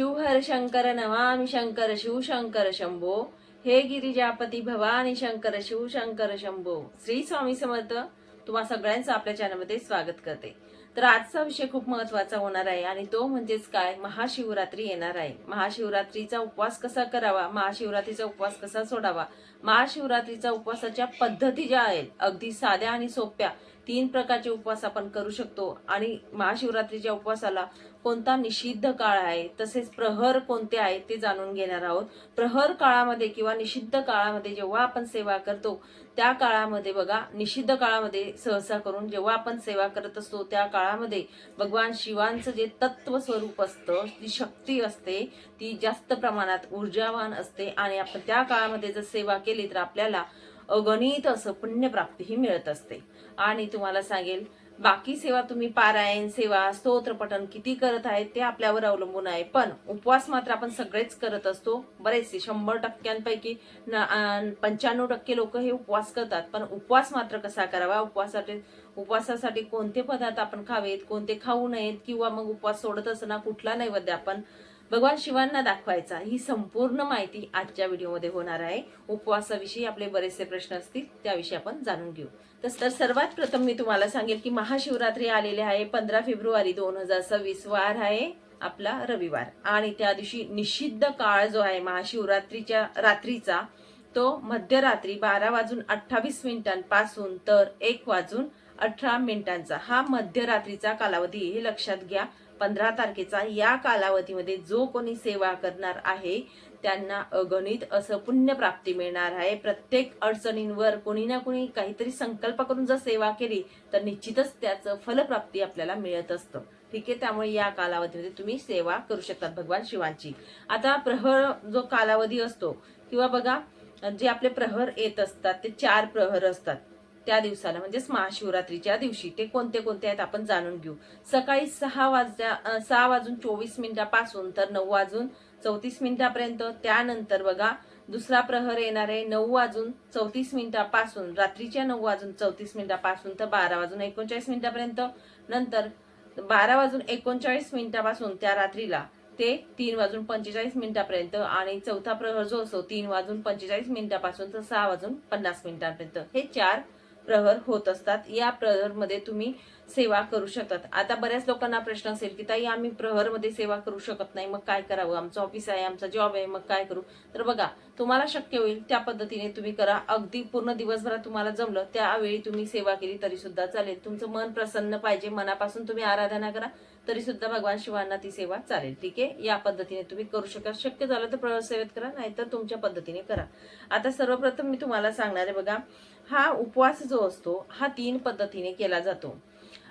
शिवहर शंकर नमामि शंकर शिवशंकर शंभो। हे गिरिजापती भवानी शंकर शिवशंकर शंभो। श्री स्वामी समर्थ तुम्हा सगळ्यांचं आपल्या चॅनलमध्ये स्वागत करते. तर आजचा विषय खूप महत्त्वाचा होणार आहे आणि तो म्हणजेच काय? महाशिवरात्री येणार आहे. महाशिवरात्रीचा उपवास कसा करावा? महाशिवरात्रीचा उपवास कसा सोडावा? महाशिवरात्रीचा उपवासाच्या पद्धती ज्या आहेत अगदी साध्या आणि सोप्या तीन प्रकारचे उपवास आपण करू शकतो. आणि महाशिवरात्रीच्या उपवासाला कोणता निषिद्ध काळ आहे तसेच प्रहर कोणते आहेत ते जाणून घेणार आहोत. प्रहर काळामध्ये किंवा निषिद्ध काळामध्ये जेव्हा आपण सेवा करतो त्या काळामध्ये बघा निषिद्ध काळामध्ये सहसा करून जेव्हा आपण सेवा करत असतो त्या काळामध्ये भगवान शिवांचं जे तत्व स्वरूप असतं जी शक्ती असते ती जास्त प्रमाणात ऊर्जावान असते. आणि आपण त्या काळामध्ये जर सेवा केली तर आपल्याला अगणित असं पुण्यप्राप्ती ही मिळत असते. आणि तुम्हाला सांगेल बाकी सेवा तुम्ही पारायण सेवा स्तोत्रपठन किती करत आहेत ते आपल्यावर अवलंबून आहे. पण उपवास मात्र आपण सगळेच करत असतो. बरेचसे शंभर टक्क्यांपैकी पंच्याण्णव टक्के लोक हे उपवास करतात. पण उपवास मात्र कसा करावा? उपवासासाठी उपवासासाठी कोणते पदार्थ आपण खावेत कोणते खाऊ नयेत? किंवा मग उपवास सोडत असताना कुठला नैवेद्य आपण भगवान शिवांना दाखवायचा. ही संपूर्ण माहिती आजच्या व्हिडिओमध्ये होणार आहे. उपवासाविषयी आपले बरेचसे प्रश्न असतील त्याविषयी आपण जाणून घेऊ. तस तर सर्वात प्रथम मी तुम्हाला सांगेल की महाशिवरात्री आलेली आहे. पंधरा फेब्रुवारी दोन हजार सव्वीस वार आहे आपला रविवार. आणि त्या दिवशी निषिद्ध काळ जो आहे महाशिवरात्रीच्या रात्रीचा तो मध्यरात्री बारा वाजून अठ्ठावीस मिनिटांपासून तर एक वाजून अठरा मिनिटांचा हा मध्यरात्रीचा कालावधी. हे लक्षात घ्या. पंधरा तारखेचा या कालावधीमध्ये जो कोणी सेवा करणार आहे त्यांना अगणित असं पुण्य प्राप्ती मिळणार आहे. प्रत्येक अडचणींवर कोणी ना कोणी काहीतरी संकल्प करून जर सेवा केली तर निश्चितच त्याचं फलप्राप्ती आपल्याला मिळत असतं. ठीक आहे? त्यामुळे या कालावधीमध्ये तुम्ही सेवा करू शकतात भगवान शिवांची. आता प्रहर जो कालावधी असतो किंवा बघा जे आपले प्रहर येत असतात ते चार प्रहर असतात. त्या दिवसाला म्हणजेच महाशिवरात्रीच्या दिवशी ते कोणते कोणते आहेत आपण जाणून घेऊ. सकाळी सहा वाजल्या सहा वाजून चोवीस मिनिटापासून तर नऊ वाजून चौतीस मिनिटापर्यंत. त्यानंतर बघा दुसरा प्रहर येणार आहे नऊ वाजून चौतीस मिनिटापासून रात्रीच्या नऊ वाजून चौतीस मिनिटापासून तर बारा वाजून एकोणचाळीस मिनिटापर्यंत. नंतर बारा वाजून एकोणचाळीस मिनिटापासून त्या रात्रीला ते तीन वाजून पंचेचाळीस मिनिटापर्यंत आणि चौथा प्रहर जो असतो तीन वाजून पंचेचाळीस मिनिटापासून तर सहा वाजून पन्नास मिनिटांपर्यंत. हे चार प्रहर होत असतात. या प्रहरमध्ये तुम्ही सेवा करू शकतात. आता बऱ्याच लोकांना प्रश्न असेल की ताई आम्ही प्रहरमध्ये सेवा करू शकत नाही. मग काय करावं? आमचं ऑफिस आहे आमचा जॉब आहे. मग काय करू? तर बघा तुम्हाला शक्य होईल त्या पद्धतीने तुम्ही करा. अगदी पूर्ण दिवसभरात तुम्हाला जमलं त्यावेळी तुम्ही सेवा केली तरी सुद्धा चालेल. तुमचं मन प्रसन्न पाहिजे. मनापासून तुम्ही आराधना करा. तरी सुद्धा भगवान शिवांना ती सेवा चालेल. ठीक आहे? या पद्धतीने तुम्ही करू शकाल. शक्य झालं तर प्रवास सेवेत करा नाहीतर तुमच्या पद्धतीने करा. आता सर्वप्रथम मी तुम्हाला सांगणार आहे बघा हा उपवास जो असतो हा तीन पद्धतीने केला जातो.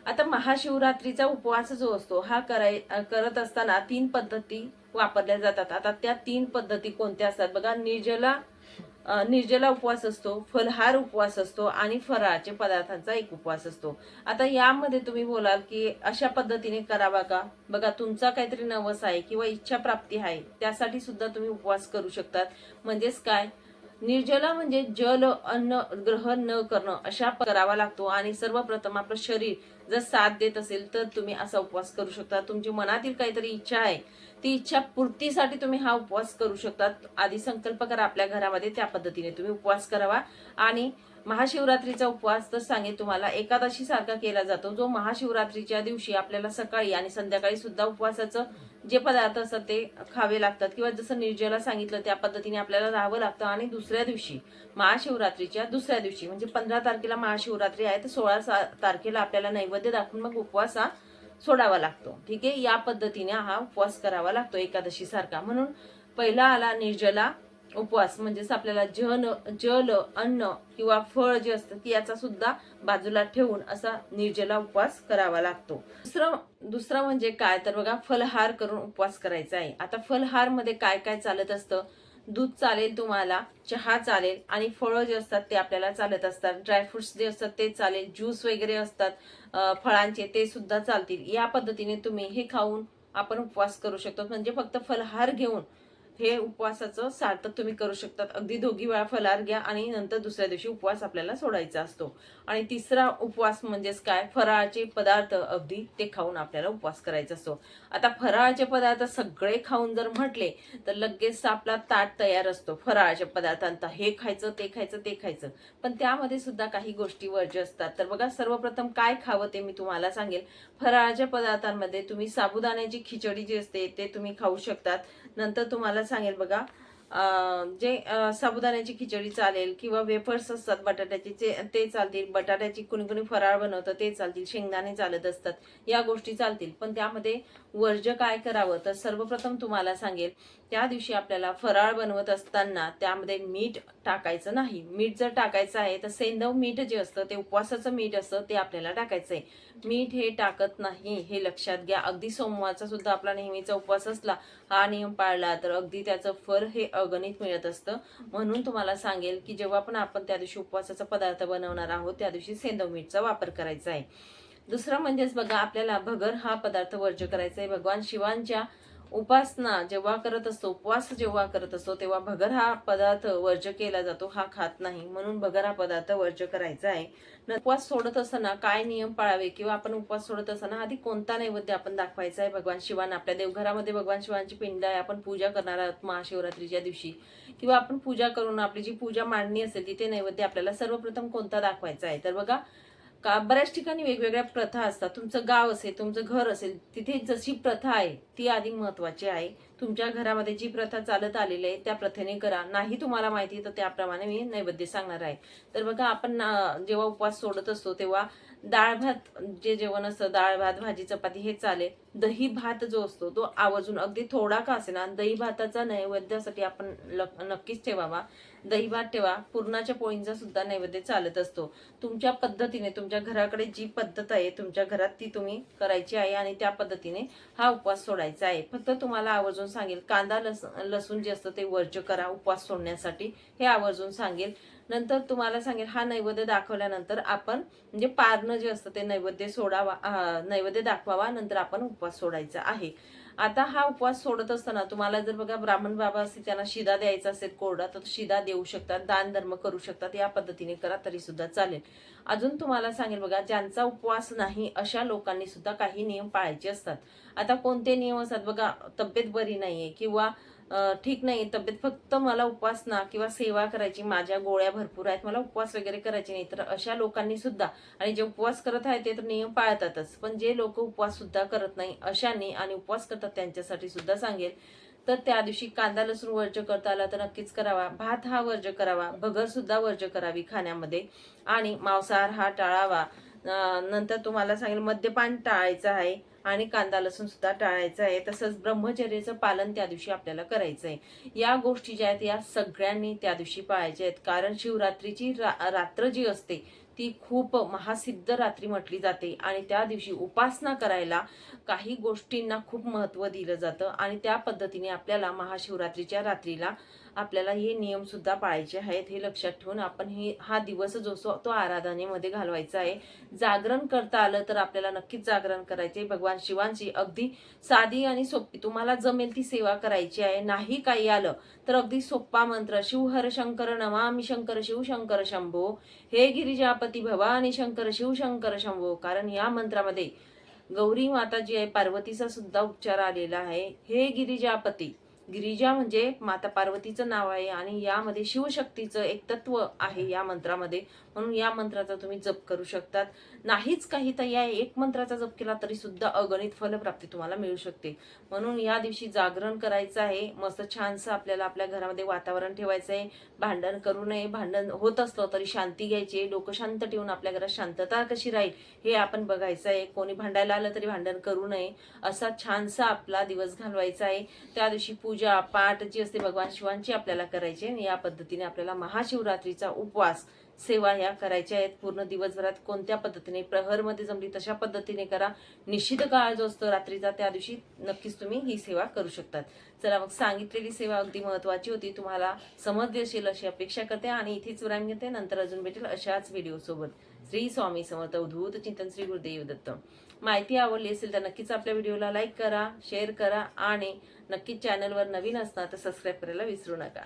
आता महाशिवरात्रीचा उपवास जो असतो हा कराय करत असताना तीन पद्धती वापरल्या जातात. आता त्या तीन पद्धती कोणत्या असतात? बघा निर्जला निर्जला उपवास असतो फलहार उपवास असतो आणि फराळाचे पदार्थांचा एक उपवास असतो. आता यामध्ये तुम्ही बोलाल की अशा पद्धतीने करावा का? बघा तुमचा काहीतरी नवस आहे किंवा इच्छा प्राप्ती आहे त्यासाठी सुद्धा तुम्ही उपवास करू शकतात. म्हणजेच काय? निर्जला म्हणजे जल अन्न ग्रहण न करणं अशा करावा लागतो. आणि सर्वप्रथम आपलं शरीर जर साथ देत असेल तर तुम्ही असा उपवास करू शकता. तुमची मनातील काहीतरी इच्छा आहे ती इच्छा पूर्तीसाठी तुम्ही हा उपवास करू शकतात आधी संकल्प करा आपल्या घरामध्ये त्या पद्धतीने तुम्ही उपवास करावा. आणि महाशिवरात्रीचा उपवास तर सांगेल तुम्हाला. एकादशी सारखा केला जातो. जो महाशिवरात्रीच्या दिवशी आपल्याला सकाळी आणि संध्याकाळी सुद्धा उपवासाचं जे पदार्थ असतात ते खावे लागतात. किंवा जसं निर्जला सांगितलं त्या पद्धतीने आपल्याला राहावं लागतं. आणि दुसऱ्या दिवशी महाशिवरात्रीच्या दुसऱ्या दिवशी म्हणजे पंधरा तारखेला महाशिवरात्री आहे तर सोळा तारखेला आपल्याला नैवेद्य दाखवून मग उपवास हा सोडावा लागतो. ठीक आहे? या पद्धतीने हा उपवास करावा लागतो एकादशी सारखा. म्हणून पहिला आला निर्जला उपवास म्हणजेच आपल्याला जन जल अन्न किंवा फळ जे असतं की याचा सुद्धा बाजूला ठेवून असा निर्जला उपवास करावा लागतो. दुसरं दुसरं म्हणजे काय? तर बघा फलहार करून उपवास करायचा आहे. आता फलहारमध्ये काय काय चालत असतं? दूध चालेल तुम्हाला चहा चालेल आणि फळं जे असतात ते आपल्याला चालत असतात. ड्रायफ्रुट्स जे असतात ते चालेल. ज्यूस वगैरे असतात फळांचे ते सुद्धा चालतील. या पद्धतीने तुम्ही हे खाऊन आपण उपवास करू शकतो. म्हणजे फक्त फलहार घेऊन हे उपवासाचं सार्थक तुम्ही करू शकतात. अगदी दोघी वेळा फलार घ्या आणि नंतर दुसऱ्या दिवशी उपवास आपल्याला सोडायचा असतो. आणि तिसरा उपवास म्हणजेच काय? फराळाचे पदार्थ अगदी ते खाऊन आपल्याला उपवास करायचा असतो. आता फराळाचे पदार्थ सगळे खाऊन जर म्हटले तर लगेच आपला ताट तयार असतो. फराळाच्या पदार्थांचा हे खायचं ते खायचं ते खायचं. पण त्यामध्ये सुद्धा काही गोष्टी वर्ज्य असतात. तर बघा सर्वप्रथम काय खावं ते मी तुम्हाला सांगेल. फराळाच्या पदार्थांमध्ये तुम्ही साबुदाण्याची खिचडी जी असते ते तुम्ही खाऊ शकतात. नंतर तुम्हाला सांगेल बघा. जे साबुदाण्याची खिचडी चालेल किंवा वेफर्स असतात बटाट्याचे ते- ते चालतील. बटाट्याची कुणी कुणी फराळ बनवतं ते चालतील. शेंगदाणे चालत असतात. या गोष्टी चालतील. पण त्यामध्ये वर्ज्य काय करावं? तर सर्वप्रथम तुम्हाला सांगेल त्या दिवशी आपल्याला फराळ बनवत असताना त्यामध्ये मीठ टाकायचं नाही. मीठ जर टाकायचं आहे तर सेंदव मीठ जे असतं ते उपवासाचं मीठ असतं ते आपल्याला टाकायचं आहे. मीठ हे टाकत नाही हे लक्षात घ्या. अगदी सोमवारचा सुद्धा आपला नेहमीचा उपवास असला हा नियम पाळला तर अगदी त्याचं फर हे अगणित मिळत असतं. म्हणून तुम्हाला सांगेल की जेव्हा पण आपण त्या दिवशी उपवासाचा पदार्थ बनवणार आहोत त्या दिवशी सेंदव मीठचा वापर करायचा आहे. दुसरं म्हणजेच बघा आपल्याला भगर हा पदार्थ वर्ज्य करायचा आहे. भगवान शिवांच्या उपासना जेव्हा करत असतो उपवास जेव्हा करत असतो तेव्हा भगर हा पदार्थ वर्ज्य केला जातो हा खात नाही. म्हणून भगर हा पदार्थ वर्ज्य करायचा आहे. उपवास सोडत असताना काय नियम पाळावे किंवा आपण उपवास सोडत असताना आधी कोणता नैवेद्य आपण दाखवायचा आहे? भगवान शिवांना आपल्या देवघरामध्ये भगवान शिवांची पिंड आहे आपण पूजा करणार आहोत महाशिवरात्रीच्या दिवशी. किंवा आपण पूजा करून आपली जी पूजा मांडणी असेल तिथे नैवेद्य आपल्याला सर्वप्रथम कोणता दाखवायचा आहे? तर बघा का बऱ्याच ठिकाणी वेगवेगळ्या प्रथा असतात. तुमचं गाव असेल तुमचं घर असेल तिथे जशी प्रथा आहे ती आधी महत्वाची आहे. तुमच्या घरामध्ये जी प्रथा चालत आलेली आहे त्या प्रथेने करा. नाही तुम्हाला माहिती तर त्याप्रमाणे मी नैवेद्य सांगणार आहे. तर बघा आपण जेव्हा उपवास सोडत असतो तेव्हा डाळ भात जे जेवण असतं डाळ भात भाजी चपाती हे चालेल. दही भात जो असतो तो आवर्जून अगदी थोडा का असेना दही भाताचा नैवेद्यासाठी आपण लक- नक्कीच ठेवावा. दही भात ठेवा. पुरणाच्या पोळींचा सुद्धा नैवेद्य चालत असतो. तुमच्या पद्धतीने तुमच्या घराकडे जी पद्धत आहे तुमच्या घरात ती तुम्ही करायची आहे आणि त्या पद्धतीने हा उपवास सोडायचा. आहे. फक्त तुम्हाला आवर्जून सांगेल कांदा लस लसूण जे असतं ते वर्ज्य करा उपवास सोडण्यासाठी हे आवर्जून सांगेल. नंतर तुम्हाला सांगेल हा नैवेद्य दाखवल्यानंतर आपण म्हणजे पारणं जे असतं ते नैवेद्य सोडावा नैवेद्य दाखवावा नंतर आपण उपवास सोडायचा आहे. आता हा उपवास सोडत असताना तुम्हाला जर बघा ब्राह्मण बाबा असतील त्यांना शिदा द्यायचा असेल कोरडा तर शिदा देऊ शकतात दान धर्म करू शकतात या पद्धतीने करा तरी सुद्धा चालेल. अजून तुम्हाला सांगेल बघा ज्यांचा उपवास नाही अशा लोकांनी सुद्धा काही नियम पाळायचे असतात. आता कोणते नियम असतात? बघा तब्येत बरी नाहीये किंवा ठीक नाही तब्येत फक्त मला उपासना किंवा सेवा करायची माझ्या गोळ्या भरपूर आहेत मला उपवास वगैरे करायचे नाही. तर अशा लोकांनी सुद्धा आणि जे उपवास करत आहेत ते तर नियम पाळतातच पण जे लोक उपवास सुद्धा करत नाही अशांनी आणि उपवास करतात त्यांच्यासाठी सुद्धा सांगेल. तर त्या दिवशी कांदा लसूण वर्ज करता आला तर नक्कीच करावा. भात हा वर्ज करावा भगर सुद्धा वर्ज करावी खाण्यामध्ये. आणि मांसाहार हा टाळावा. नंतर तुम्हाला सांगेल मद्यपान टाळायचं आहे. आणि कांदा लसूण सुद्धा टाळायचं आहे. तसंच ब्रह्मचर्याचं पालन त्या दिवशी आपल्याला करायचं आहे या गोष्टी ज्या आहेत या सगळ्यांनी त्या दिवशी पाळायच्या आहेत. कारण शिवरात्रीची रा- रात्र जी असते ती खूप महासिद्ध रात्री म्हटली जाते. आणि त्या दिवशी उपासना करायला काही गोष्टींना खूप महत्त्व दिलं जातं. आणि त्या पद्धतीने आपल्याला महाशिवरात्रीच्या रात्रीला आपल्याला हे नियमसुद्धा पाळायचे आहेत हे लक्षात ठेवून आपण हे हा दिवस जो तो आराधनेमध्ये घालवायचा आहे. जागरण करता आलं तर आपल्याला नक्कीच जागरण करायचे. भगवान शिवांची अगदी साधी आणि सोपी तुम्हाला जमेल ती सेवा करायची आहे. नाही काही आलं तर अगदी सोप्पा मंत्र शिवहर शंकर नमामी शंकर शिवशंकर शंभो. हे गिरिजापती भवानी शंकर शिवशंकर शंभो. कारण या मंत्रामध्ये गौरी माता जी आहे पार्वतीचा सुद्धा उच्चार आलेला आहे. हे गिरिजापती गिरिजा म्हणजे माता पार्वतीचं नाव आहे आणि यामध्ये शिवशक्तीचं एक तत्व आहे या मंत्रामध्ये. म्हणून या मंत्राचा तुम्ही जप करू शकतात. नाहीच काही तर या एक मंत्राचा जप केला तरी सुद्धा अगणित फलप्राप्ती तुम्हाला मिळू शकते. म्हणून या दिवशी जागरण करायचं आहे. मस्त छानसं आपल्याला आपल्या घरामध्ये वातावरण ठेवायचं आहे. भांडण करू नये. भांडण होत असलं तरी शांती घ्यायची. डोकं शांत ठेवून आपल्या घरात शांतता कशी राहील हे आपण बघायचं आहे. कोणी भांडायला आलं तरी भांडण करू नये. असा छानसा आपला दिवस घालवायचा आहे. त्या दिवशी पूजा पाठ जी असते भगवान शिवांची आपल्याला करायची आहे. आणि या पद्धतीने आपल्याला महाशिवरात्रीचा उपवास सेवा ह्या करायच्या आहेत. पूर्ण दिवसभरात कोणत्या पद्धतीने प्रहरमध्ये जमली तशा पद्धतीने करा. निश्चित काळ जो असतो रात्रीचा त्या दिवशी नक्कीच तुम्ही ही सेवा करू शकतात. चला मग सांगितलेली सेवा अगदी महत्वाची होती. तुम्हाला समज देशील अशी अपेक्षा करते आणि इथेच विराम घेते. नंतर अजून भेटेल अशाच व्हिडिओसोबत श्री स्वामी समर्थ उद्भूत चिंतन श्री गुरुदेव दत्त. माहिती आवडली असेल तर नक्कीच आपल्या व्हिडिओला लाईक करा शेअर करा आणि नक्कीच चॅनलवर नवीन असणार तर सबस्क्राईब करायला विसरू नका.